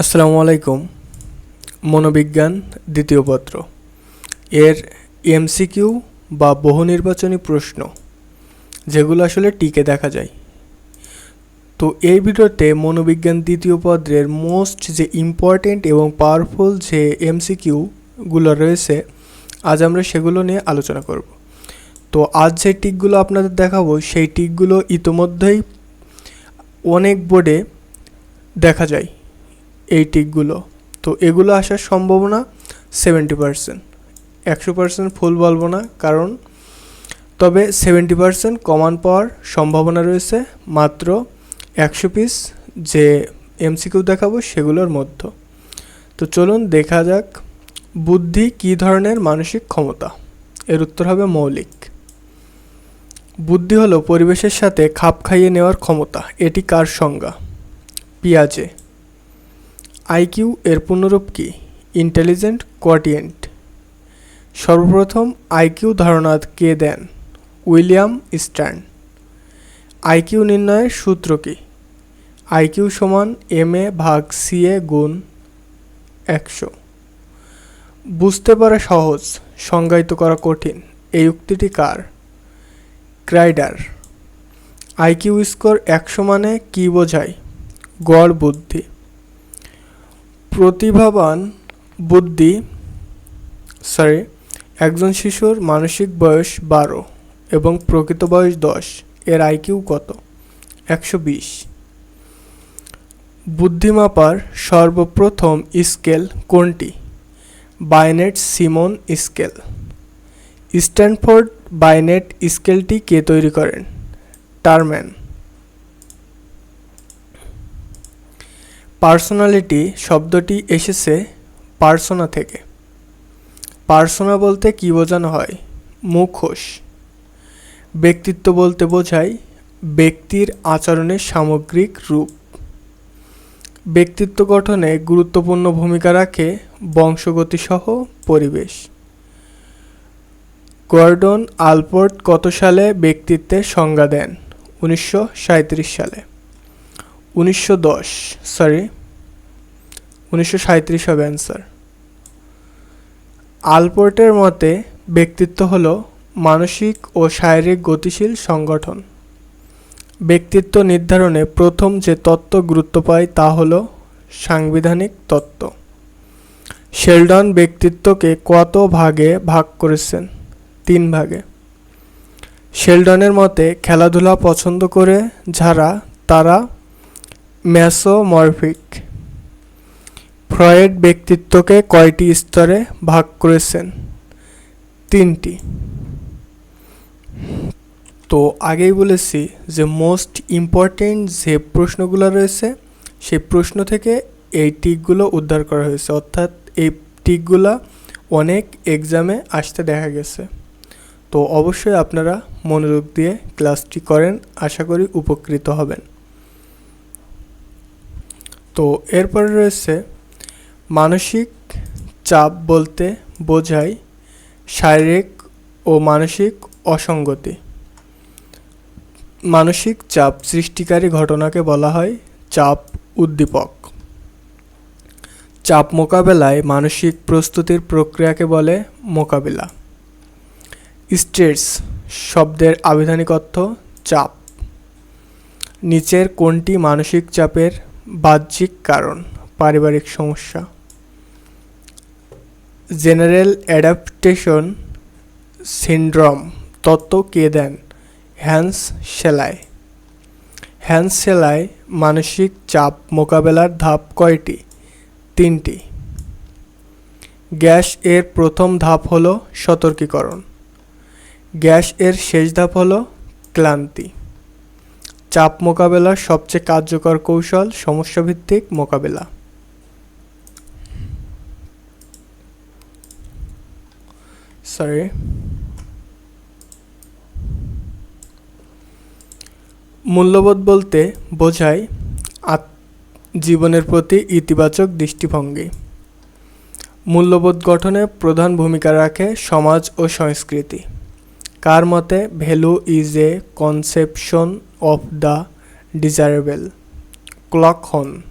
আসসালামু আলাইকুম, মনোবিজ্ঞান দ্বিতীয় পত্র। এর এমসিকিউ বা বহু নির্বাচনী প্রশ্ন, যেগুলো আসলে টিকে দেখা যায়। তো এই ভিডিওতে মনোবিজ্ঞান দ্বিতীয় পত্রের মোস্ট যে ইম্পর্টেন্ট এবং পাওয়ারফুল যে এমসিকিউগুলো রয়েছে, আজ আমরা সেগুলো নিয়ে আলোচনা করব। তো আজ যে টিকগুলো আপনাদের দেখাবো, সেই টিকগুলো ইতোমধ্যেই অনেক বোর্ডে দেখা যায়। এই টিকগুলো। তো এগুলো আসার সম্ভাবনা সেভেন্টি পারসেন্ট একশো পারসেন্ট ফুল বলব না, কারণ তবে সেভেন্টি পারসেন্ট কমান পাওয়ার সম্ভাবনা রয়েছে মাত্র একশো পিস যে এমসিকিউ দেখাবো সেগুলোর মধ্যে। তো চলুন দেখা যাক বুদ্ধি কী ধরনের মানসিক ক্ষমতা। এর উত্তর হবে মৌলিক। বুদ্ধি হলো পরিবেশের সাথে খাপ খাইয়ে নেওয়ার ক্ষমতা। এটি কার সংজ্ঞা? পিয়াজে। আইকিউ এর পূর্ণরূপ কি? ইন্টেলিজেন্ট কোয়াটিয়েন্ট সর্বপ্রথম আইকিউ ধারণা কে দেন? উইলিয়াম স্ট্যান্ড আইকিউ নির্ণয়ের সূত্র কি? আইকিউ সমান এম এ ভাগ সি এ গুণ একশো। বুঝতে পারা সহজ, সংজ্ঞায়িত করা কঠিন, এই উক্তিটি কার? ক্রাইডার। আইকিউ স্কোর একশো মানে কী বোঝায়? গড় বুদ্ধি। প্রতিভাবান বুদ্ধি সরি একজন শিশুর মানসিক বয়স বারো এবং প্রকৃত বয়স দশ, এর আইকিউ কত? একশো বিশ। বুদ্ধিমাপার সর্বপ্রথম স্কেল কোনটি? Binet Simon scale. Stanford Binet স্কেলটি কে তৈরি করেন? টারম্যান। পার্সোনালিটি শব্দটি এসেছে পার্সোনা থেকে। পার্সোনা বলতে কী বোঝানো হয়? মুখোশ। ব্যক্তিত্ব বলতে বোঝায় ব্যক্তির আচরণের সামগ্রিক রূপ। ব্যক্তিত্ব গঠনে গুরুত্বপূর্ণ ভূমিকা রাখে বংশগতিসহ পরিবেশ। গর্ডন আলপোর্ট কত সালে ব্যক্তিত্বের সংজ্ঞা দেন? উনিশশো সাঁইত্রিশ সালে। উনিশশো দশ সরি উনিশশো হবে অ্যান্সার আলপোর্টের মতে ব্যক্তিত্ব হল মানসিক ও শারীরিক গতিশীল সংগঠন। ব্যক্তিত্ব নির্ধারণে প্রথম যে তত্ত্ব গুরুত্ব পায় তা হল সাংবিধানিক তত্ত্ব। শেলডন ব্যক্তিত্বকে কত ভাগে ভাগ করেছেন? তিন ভাগে। শেলডনের মতে খেলাধুলা পছন্দ করে যারা, তারা ম্যাসোমরফিক ফ্রয়েড ব্যক্তিত্বকে কয়টি স্তরে ভাগ করেছেন? তিনটি। তো আগেই বলেছি যে মোস্ট ইম্পর্টেন্ট যে প্রশ্নগুলো রয়েছে, সেই প্রশ্ন থেকে এই টিকগুলো উদ্ধার করা হয়েছে। অর্থাৎ এই টিকগুলো অনেক এক্সামে আসতে দেখা গেছে। তো অবশ্যই আপনারা মনোযোগ দিয়ে ক্লাসটি করেন। আশা করি উপকৃত হবেন। তো এরপরে রয়েছে মানসিক চাপ বলতে বোঝায় শারীরিক ও মানসিক অসঙ্গতি। মানসিক চাপ সৃষ্টিকারী ঘটনাকে বলা হয় চাপ উদ্দীপক। চাপ মোকাবেলায় মানসিক প্রস্তুতির প্রক্রিয়াকে বলে মোকাবিলা। স্ট্রেস শব্দের আবিধানিক অর্থ চাপ। নিচের কোনটি মানসিক চাপের বাহ্যিক কারণ, পারিবারিক সমস্যা। জেনারেল অ্যাডাপ্টেশন সিন্ড্রোম, তত্ত্ব কে দেন? হ্যান্স সেলাই। হ্যান্স সেলাই মানসিক চাপ মোকাবেলার ধাপ কয়টি? তিনটি। গ্যাস এর প্রথম ধাপ হল সতর্কীকরণ। গ্যাস এর শেষ ধাপ হল ক্লান্তি। চাপ মোকাবেলার সবচেয়ে কার্যকর কৌশল সমস্যাভিত্তিক মোকাবেলা। সরি মূল্যবোধ বলতে বোঝায় জীবনের প্রতি ইতিবাচক দৃষ্টিভঙ্গি। মূল্যবোধ গঠনে প্রধান ভূমিকা রাখে সমাজ ও সংস্কৃতি। কার মতে value is a conception of the desirable Kluckhohn.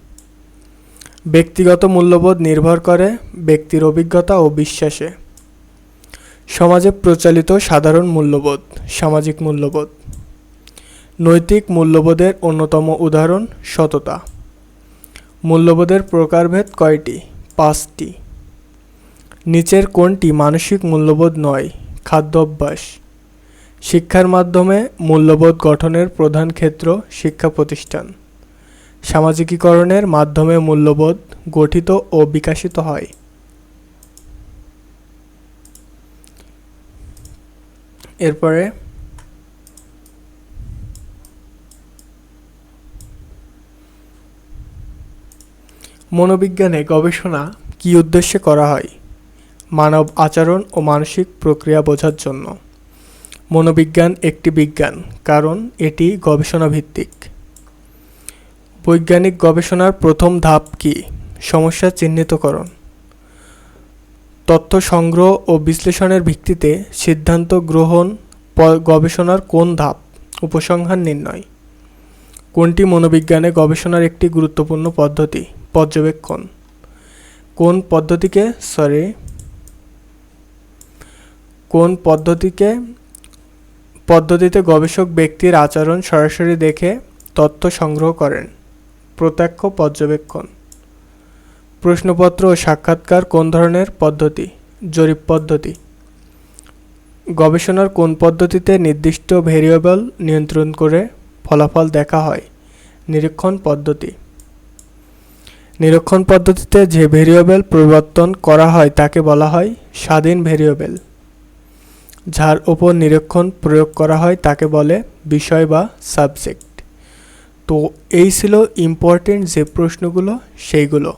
ব্যক্তিগত মূল্যবোধ নির্ভর করে ব্যক্তির অভিজ্ঞতা ও বিশ্বাসে। সমাজে প্রচলিত সাধারণ মূল্যবোধ, সামাজিক মূল্যবোধ। নৈতিক মূল্যবোধের অন্যতম উদাহরণ সততা। মূল্যবোধের প্রকারভেদ কয়টি? পাঁচটি। নিচের কোনটি মানসিক মূল্যবোধ নয়? খাদ্য অভ্যাস। শিক্ষার মাধ্যমে মূল্যবোধ গঠনের প্রধান ক্ষেত্র শিক্ষা প্রতিষ্ঠান। সামাজিকীকরণের মাধ্যমে মূল্যবোধ গঠিত ও বিকাশিত হয়। এরপরে মনোবিজ্ঞানে গবেষণা কী উদ্দেশ্যে করা হয়? মানব আচরণ ও মানসিক প্রক্রিয়া বোঝার জন্য। মনোবিজ্ঞান একটি বিজ্ঞান, কারণ এটি গবেষণা ভিত্তিক বৈজ্ঞানিক গবেষণার প্রথম ধাপ কি? সমস্যা চিহ্নিতকরণ। তথ্য সংগ্রহ ও বিশ্লেষণের ভিত্তিতে সিদ্ধান্ত গ্রহণ গবেষণার কোন ধাপ? উপসংহার নির্ণয়। কোনটি মনোবিজ্ঞানে গবেষণার একটি গুরুত্বপূর্ণ পদ্ধতি? পর্যবেক্ষণ। কোন পদ্ধতিকে সরি কোন পদ্ধতিকে পদ্ধতিতে গবেষক ব্যক্তির আচরণ সরাসরি দেখে তথ্য সংগ্রহ করেন। প্রত্যক্ষ পর্যবেক্ষণ। প্রশ্নপত্র ও সাক্ষাৎকার কোন ধরনের পদ্ধতি? জরিপ পদ্ধতি। গবেষণার কোন পদ্ধতিতে নির্দিষ্ট ভেরিয়েবল নিয়ন্ত্রণ করে ফলাফল দেখা হয়? নিরীক্ষণ পদ্ধতি। নিরীক্ষণ পদ্ধতিতে যে ভেরিয়েবল পরিবর্তন করা হয় তাকে বলা হয় স্বাধীন ভেরিয়েবল। যার ওপর নিরীক্ষণ প্রয়োগ করা হয় তাকে বলে বিষয় বা সাবজেক্ট। তো এই ছিল ইম্পর্টেন্ট যে প্রশ্নগুলো, সেইগুলো।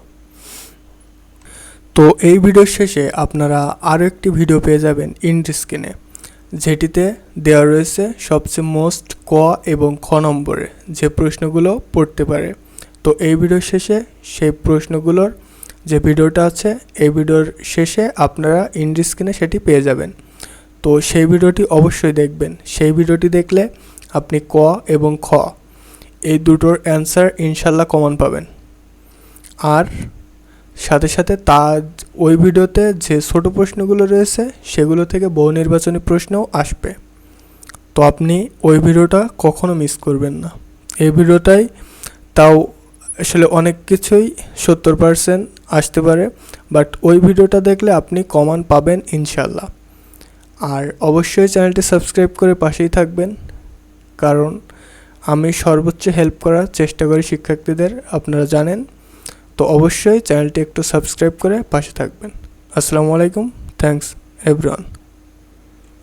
তো এই ভিডিওর শেষে আপনারা আরও একটি ভিডিও পেয়ে যাবেন ইন্ড যেটিতে দেওয়া রয়েছে সবচেয়ে মোস্ট ক এবং খ নম্বরে যে প্রশ্নগুলো পড়তে পারে। তো এই ভিডিওর শেষে সেই প্রশ্নগুলোর যে ভিডিওটা আছে, এই ভিডিওর শেষে আপনারা ইন্ড সেটি পেয়ে যাবেন। তো সেই ভিডিওটি অবশ্যই দেখবেন। সেই ভিডিওটি দেখলে আপনি ক এবং খ এই দুটোর অ্যান্সার ইনশাল্লাহ কমন পাবেন। আর সাথে সাথে তা ওই ভিডিওতে যে ছোট প্রশ্নগুলো রয়েছে সেগুলো থেকে বহু নির্বাচনী প্রশ্নও আসবে। তো আপনি ওই ভিডিওটা কখনো মিস করবেন না। এই ভিডিওটাই তাও আসলে অনেক কিছুই সত্তর পার্সেন্ট আসতে পারে বাট ওই ভিডিওটা দেখলে আপনি কমান পাবেন ইনশাল্লাহ। আর অবশ্যই চ্যানেলটি সাবস্ক্রাইব করে পাশেই থাকবেন, কারণ আমি সর্বোচ্চ হেল্প করার চেষ্টা করি শিক্ষার্থীদের, আপনারা জানেন। তো অবশ্যই চ্যানেলটি একটু সাবস্ক্রাইব করে পাশে থাকবেন। আসসালামু আলাইকুম থ্যাংকস এভরিওয়ান।